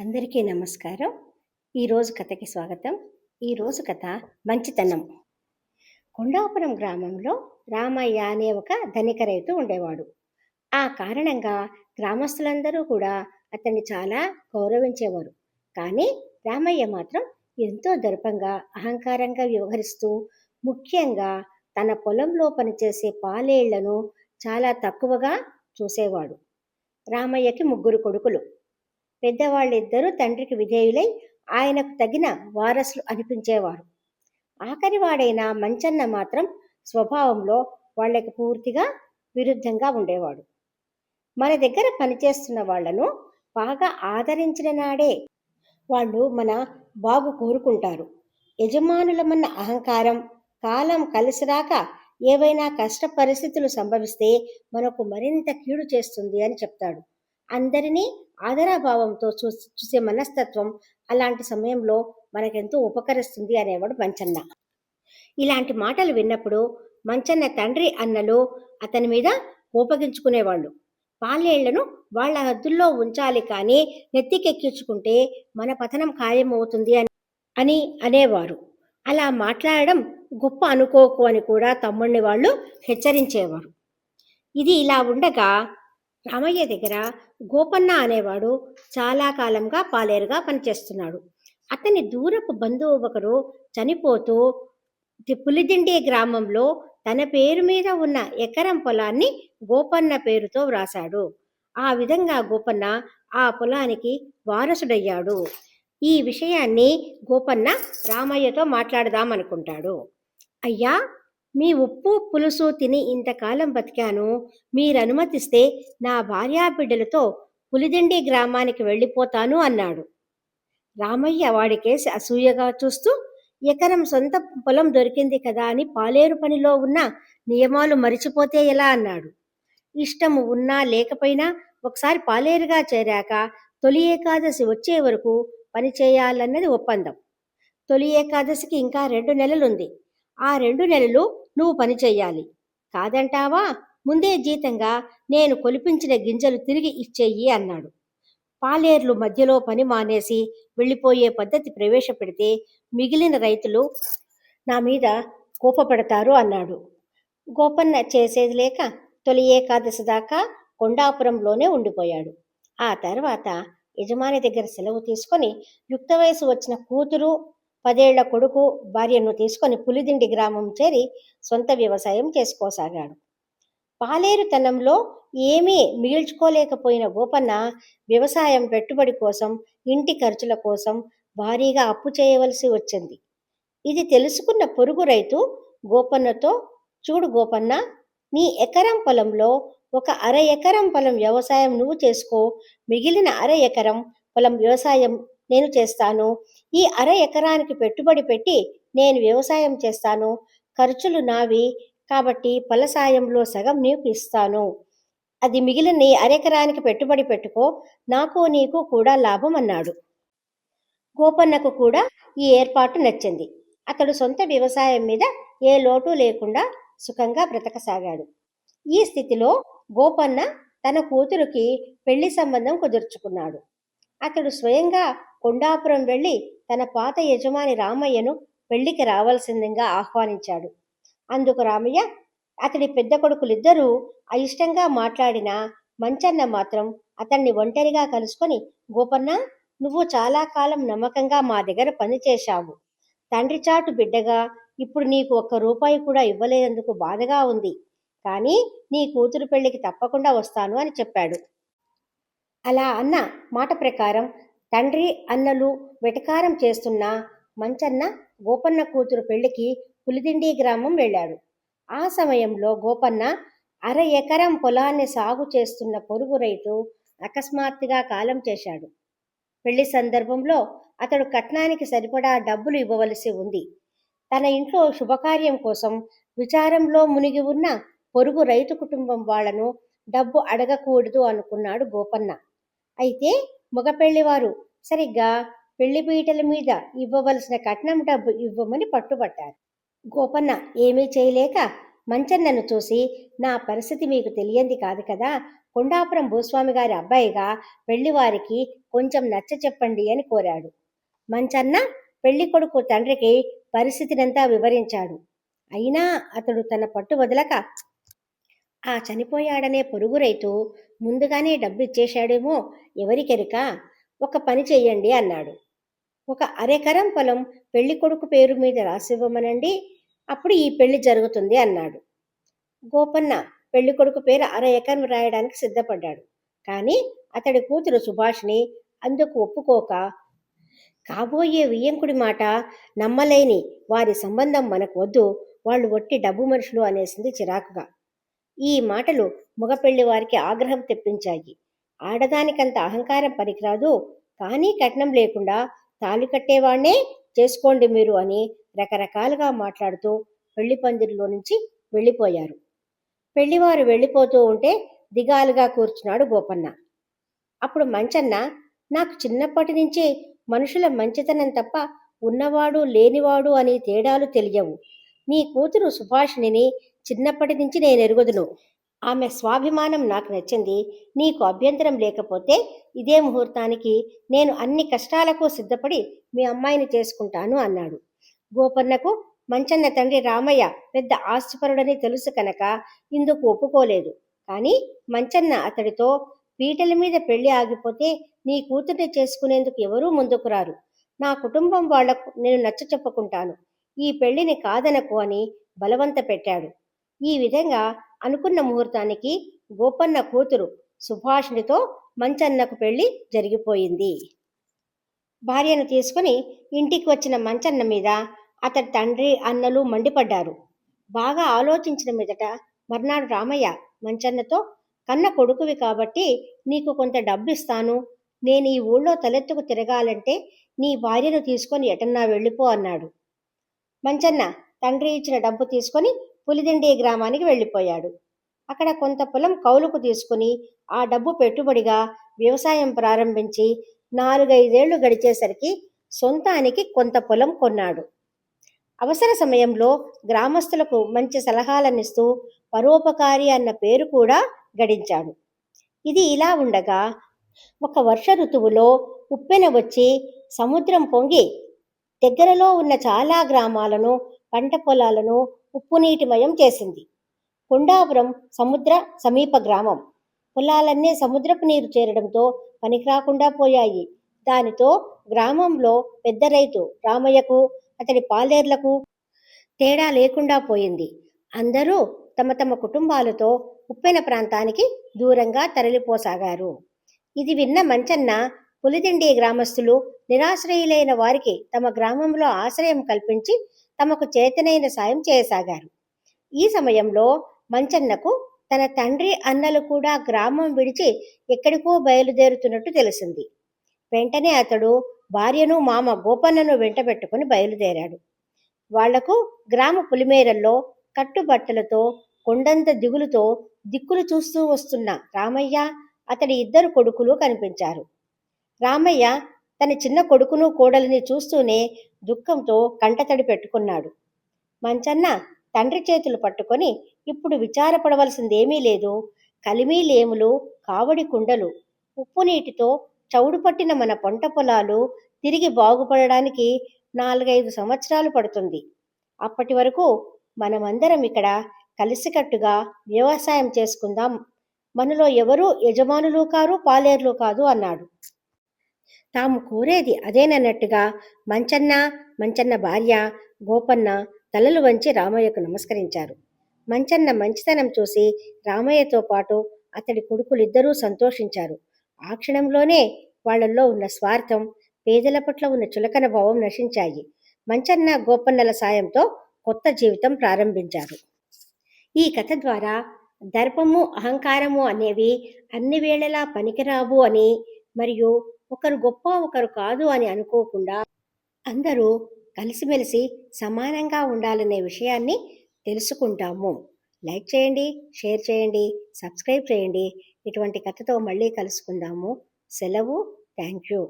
అందరికీ నమస్కారం. ఈరోజు కథకి స్వాగతం. ఈరోజు కథ మంచితనం. కొండాపురం గ్రామంలో రామయ్య అనే ఒక ధనిక రైతు ఉండేవాడు. ఆ కారణంగా గ్రామస్తులందరూ కూడా అతన్ని చాలా గౌరవించేవారు. కానీ రామయ్య మాత్రం ఎంతో దర్పంగా అహంకారంగా వ్యవహరిస్తూ ముఖ్యంగా తన పొలంలో పనిచేసే పాలేళ్ళను చాలా తక్కువగా చూసేవాడు. రామయ్యకి ముగ్గురు కొడుకులు. పెద్దవాళ్ళిద్దరూ తండ్రికి విధేయులై ఆయనకు తగిన వారసులు అనిపించేవారు. ఆఖరివాడైన మంచన్న మాత్రం స్వభావంలో వాళ్ళకి పూర్తిగా విరుద్ధంగా ఉండేవాడు. మన దగ్గర పనిచేస్తున్న వాళ్ళను బాగా ఆదరించిన నాడే వాళ్ళు మన బాగు కోరుకుంటారు. యజమానులమన్న అహంకారం కాలం కలిసిరాక ఏవైనా కష్ట పరిస్థితులు సంభవిస్తే మనకు మరింత కీడు చేస్తుంది అని చెప్తాడు. అందరినీ ఆదరాభావంతో చూ చూసే మనస్తత్వం అలాంటి సమయంలో మనకెంతో ఉపకరిస్తుంది అనేవాడు మంచన్న. ఇలాంటి మాటలు విన్నప్పుడు మంచన్న తండ్రి అన్నలు అతని మీద కోపగించుకునేవాళ్ళు. పాలేళ్ళను వాళ్ళ హద్దుల్లో ఉంచాలి కానీ నెత్తికెక్కించుకుంటే మన పతనం ఖాయమవుతుంది అని అని అనేవారు. అలా మాట్లాడడం గొప్ప అనుకోకు అని కూడా తమ్ముడిని వాళ్ళు హెచ్చరించేవారు. ఇది ఇలా ఉండగా రామయ్య దగ్గర గోపన్న అనేవాడు చాలా కాలంగా పాలేరుగా పనిచేస్తున్నాడు. అతని దూరపు బంధువు ఒకరు చనిపోతూ పులిదిండి గ్రామంలో తన పేరు మీద ఉన్న ఎకరం పొలాన్ని గోపన్న పేరుతో వ్రాశాడు. ఆ విధంగా గోపన్న ఆ పొలానికి వారసుడయ్యాడు. ఈ విషయాన్ని గోపన్న రామయ్యతో మాట్లాడదామనుకుంటాడు. అయ్యా మీ ఉప్పు పులుసు తిని ఇంతకాలం బతికాను. మీరు అనుమతిస్తే నా భార్యాబిడ్డలతో పులిదిండి గ్రామానికి వెళ్ళిపోతాను అన్నాడు. రామయ్య వాడికేసి అసూయగా చూస్తూ ఎకరం సొంత పొలం దొరికింది కదా అని పాలేరు పనిలో ఉన్న నియమాలు మరిచిపోతే ఎలా అన్నాడు. ఇష్టము ఉన్నా లేకపోయినా ఒకసారి పాలేరుగా చేరాక తొలి ఏకాదశి వచ్చే వరకు పని చేయాలన్నది ఒప్పందం. తొలి ఏకాదశికి ఇంకా రెండు నెలలుంది. ఆ రెండు నెలలు నువ్వు పని చెయ్యాలి. కాదంటావా? ముందే జీతంగా నేను కొలిపించిన గింజలు తిరిగి ఇచ్చేయి అన్నాడు. పాలేర్లు మధ్యలో పని మానేసి వెళ్ళిపోయే పద్ధతి ప్రవేశపెడితే మిగిలిన రైతులు నా మీద కోపపడతారు అన్నాడు. గోపన్న చేసేది లేక తొలి ఏకాదశి దాకా కొండాపురంలోనే ఉండిపోయాడు. ఆ తర్వాత యజమాని దగ్గర సెలవు తీసుకొని యుక్త వయసు వచ్చిన కూతురు పదేళ్ళ కొడుకు భార్యను తీసుకొని పులిదిండి గ్రామం చేరి సొంత వ్యవసాయం చేసుకోసాగాడు. పాలేరుతనంలో ఏమీ మిగిల్చుకోలేకపోయిన గోపన్న వ్యవసాయం పెట్టుబడి కోసం ఇంటి ఖర్చుల కోసం భారీగా అప్పు చేయవలసి వచ్చింది. ఇది తెలుసుకున్న పొరుగు రైతు గోపన్నతో చూడు గోపన్న నీ ఎకరం పొలంలో ఒక అర ఎకరం పొలం వ్యవసాయం నువ్వు చేసుకో మిగిలిన అర ఎకరం పొలం వ్యవసాయం నేను చేస్తాను ఈ అర ఎకరానికి పెట్టుబడి పెట్టి నేను వ్యవసాయం చేస్తాను. ఖర్చులు నావి కాబట్టి ఫలసాయంలో సగం నీకు ఇస్తాను. అది మిగిలిన నీ అరెకరానికి పెట్టుబడి పెట్టుకో నాకు నీకు కూడా లాభం అన్నాడు. గోపన్నకు కూడా ఈ ఏర్పాటు నచ్చింది. అతడు సొంత వ్యవసాయం మీద ఏ లోటు లేకుండా సుఖంగా బ్రతకసాగాడు. ఈ స్థితిలో గోపన్న తన కూతురుకి పెళ్ళి సంబంధం కుదుర్చుకున్నాడు. అతడు స్వయంగా కొండాపురం వెళ్ళి తన పాత యజమాని రామయ్యను పెళ్ళికి రావాల్సిందిగా ఆహ్వానించాడు. అందుకు రామయ్య అతడి పెద్ద కొడుకులిద్దరూ అయిష్టంగా మాట్లాడిన మంచన్న మాత్రం అతన్ని ఒంటరిగా కలుసుకొని గోపన్న నువ్వు చాలా కాలం నమ్మకంగా మా దగ్గర పనిచేశావు తండ్రి చాటు బిడ్డగా ఇప్పుడు నీకు ఒక్క రూపాయి కూడా ఇవ్వలేనందుకు బాధగా ఉంది. కానీ నీ కూతురు పెళ్ళికి తప్పకుండా వస్తాను అని చెప్పాడు. అలా అన్న మాట ప్రకారం తండ్రి అన్నలు వెటకారం చేస్తున్న మంచన్న గోపన్న కూతురు పెళ్ళికి పులిదిండి గ్రామం వెళ్ళాడు. ఆ సమయంలో గోపన్న అర ఎకరం పొలాన్ని సాగు చేస్తున్న పొరుగు రైతు అకస్మాత్తుగా కాలం చేశాడు. పెళ్ళి సందర్భంలో అతడు కట్నానికి సరిపడా డబ్బులు ఇవ్వవలసి ఉంది. తన ఇంట్లో శుభకార్యం కోసం విచారంలో మునిగి ఉన్న పొరుగు రైతు కుటుంబం వాళ్ళను డబ్బు అడగకూడదు అనుకున్నాడు గోపన్న. అయితే మగ పెళ్ళివారు సరిగ్గా పెళ్ళి పీటల మీద ఇవ్వవలసిన కట్నం డబ్బు ఇవ్వమని పట్టుబట్టారు. గోపన్న ఏమీ చేయలేక మంచన్నను చూసి నా పరిస్థితి మీకు తెలియంది కాదు కదా కొండాపురం భూస్వామి గారి అబ్బాయిగా పెళ్ళివారికి కొంచెం నచ్చ చెప్పండి అని కోరాడు. మంచన్న పెళ్ళి కొడుకు తండ్రికి పరిస్థితినంతా వివరించాడు. అయినా అతడు తన పట్టు వదలక ఆ చనిపోయాడనే పొరుగు రైతు ముందుగానే డబ్బు ఇచ్చేశాడేమో ఎవరికెరిక? ఒక పని చెయ్యండి అన్నాడు. ఒక అరెకరం పొలం పెళ్ళి కొడుకు పేరు మీద రాసివ్వమనండి అప్పుడు ఈ పెళ్ళి జరుగుతుంది అన్నాడు. గోపన్న పెళ్ళి కొడుకు పేరు అర ఎకరం రాయడానికి సిద్ధపడ్డాడు. కానీ అతడి కూతురు సుభాష్ని అందుకు ఒప్పుకోక కాబోయే వియ్యంకుడి మాట నమ్మలేని వారి సంబంధం మనకు వద్దు వాళ్ళు ఒట్టి డబ్బు మనుషులు అనేసింది చిరాకుగా. ఈ మాటలు మగపెళ్ళి వారికి ఆగ్రహం తెప్పించాయి. ఆడదానికంత అహంకారం పనికిరాదు. కానీ కట్నం లేకుండా తాళి కట్టేవాణ్ణే చేసుకోండి మీరు అని రకరకాలుగా మాట్లాడుతూ పెళ్ళి పందిరిలో నుంచి వెళ్ళిపోయారు. పెళ్ళివారు వెళ్ళిపోతూ ఉంటే దిగాలుగా కూర్చున్నాడు గోపన్న. అప్పుడు మంచన్న నాకు చిన్నప్పటి నుంచి మనుషుల మంచితనం తప్ప ఉన్నవాడు లేనివాడు అని తేడాలు తెలియవు. నీ కూతురు సుభాషిణిని చిన్నప్పటి నుంచి నేను ఎరుగుదును. ఆమె స్వాభిమానం నాకు నచ్చింది. నీకు అభ్యంతరం లేకపోతే ఇదే ముహూర్తానికి నేను అన్ని కష్టాలకు సిద్ధపడి మీ అమ్మాయిని చేసుకుంటాను అన్నాడు. గోపన్నకు మంచన్న తండ్రి రామయ్య పెద్ద ఆస్తిపరుడని తెలుసు కనుక ఇందుకు ఒప్పుకోలేదు. కానీ మంచన్న అతడితో పీటల మీద పెళ్ళి ఆగిపోతే నీ కూతుర్ని చేసుకునేందుకు ఎవరూ ముందుకు రారు. నా కుటుంబం వాళ్ళకు నేను నచ్చ చెప్పుకుంటాను. ఈ పెళ్ళిని కాదనకు అని బలవంత పెట్టాడు. ఈ విధంగా అనుకున్న ముహూర్తానికి గోపన్న కూతురు సుభాషిణితో మంచన్నకు పెళ్ళి జరిగిపోయింది. భార్యను తీసుకుని ఇంటికి వచ్చిన మంచన్న మీద అతడి తండ్రి అన్నలు మండిపడ్డారు. బాగా ఆలోచించిన మీదట మర్నాడు రామయ్య మంచన్నతో కన్న కొడుకువి కాబట్టి నీకు కొంత డబ్బు ఇస్తాను నేను ఈ ఊళ్ళో తలెత్తుకు తిరగాలంటే నీ భార్యను తీసుకొని ఎటన్నా వెళ్ళిపో అన్నాడు. మంచన్న తండ్రి ఇచ్చిన డబ్బు తీసుకొని పులిదిండి గ్రామానికి వెళ్ళిపోయాడు. అక్కడ కొంత పొలం కౌలుకు తీసుకుని ఆ డబ్బు పెట్టుబడిగా వ్యవసాయం ప్రారంభించి నాలుగైదేళ్ళు గడిచేసరికి సొంతానికి కొంత పొలం కొన్నాడు. అవసర సమయంలో గ్రామస్తులకు మంచి సలహాలనిస్తూ పరోపకారి అన్న పేరు కూడా గడించాడు. ఇది ఇలా ఉండగా ఒక వర్ష ఋతువులో ఉప్పెన వచ్చి సముద్రం పొంగి దగ్గరలో ఉన్న చాలా గ్రామాలను పంట పొలాలను ఉప్పునీటిమయం చేసింది. కొండాపురం సముద్ర సమీప గ్రామం. పొలాలన్నీ సముద్రపు నీరు చేరడంతో పనికిరాకుండా పోయాయి. దానితో గ్రామంలో పెద్ద రైతు రామయ్యకు అతడి పాలేర్లకు తేడా లేకుండా పోయింది. అందరూ తమ తమ కుటుంబాలతో ఉప్పెన ప్రాంతానికి దూరంగా తరలిపోసాగారు. ఇది విన్న మంచన్న పులిదిండి గ్రామస్తులు నిరాశ్రయులైన వారికి తమ గ్రామంలో ఆశ్రయం కల్పించి తమకు చేతనైన సాయం చేయసాగారు. ఈ సమయంలో మంచన్నకు తన తండ్రి అన్నలు కూడా గ్రామం విడిచి ఎక్కడికో బయలుదేరుతున్నట్టు తెలిసింది. వెంటనే అతడు భార్యను మామ గోపన్నను వెంటబెట్టుకుని బయలుదేరాడు. వాళ్ళకు గ్రామ పులిమేరల్లో కట్టుబట్టలతో కొండంత దిగులుతో దిక్కులు చూస్తూ వస్తున్న రామయ్య అతడి ఇద్దరు కొడుకులు కనిపించారు. రామయ్య తన చిన్న కొడుకును కోడలిని చూస్తూనే దుఃఖంతో కంటతడి పెట్టుకున్నాడు. మంచన్న తండ్రి చేతులు పట్టుకొని ఇప్పుడు విచారపడవలసిందేమీ లేదు. కలిమీ లేములు కావడి కుండలు ఉప్పు నీటితో చౌడు పట్టిన మన పంట పొలాలు తిరిగి బాగుపడడానికి నాలుగైదు సంవత్సరాలు పడుతుంది. అప్పటి వరకు మనమందరం ఇక్కడ కలిసికట్టుగా వ్యవసాయం చేసుకుందాం. మనలో ఎవరూ యజమానులు కారు పాలేర్లు కాదు అన్నాడు. తాము కోరేది అదేనన్నట్టుగా మంచన్న మంచన్న భార్య గోపన్న తలలు వంచి రామయ్యకు నమస్కరించారు. మంచన్న మంచితనం చూసి రామయ్యతో పాటు అతడి కొడుకులిద్దరూ సంతోషించారు. ఆ క్షణంలోనే వాళ్ళల్లో ఉన్న స్వార్థం పేదల పట్ల ఉన్న చులకన భావం నశించాయి. మంచన్న గోపన్నల సాయంతో కొత్త జీవితం ప్రారంభించారు. ఈ కథ ద్వారా దర్పము అహంకారము అనేవి అన్ని వేళలా పనికిరావు అని మరియు ఒకరు గొప్ప ఒకరు కాదు అని అనుకోకుండా అందరూ కలిసిమెలిసి సమానంగా ఉండాలనే విషయాన్ని తెలుసుకుంటాము. లైక్ చేయండి షేర్ చేయండి సబ్స్క్రైబ్ చేయండి. ఇటువంటి కథతో మళ్ళీ కలుసుకుందాము. సెలవు. Thank you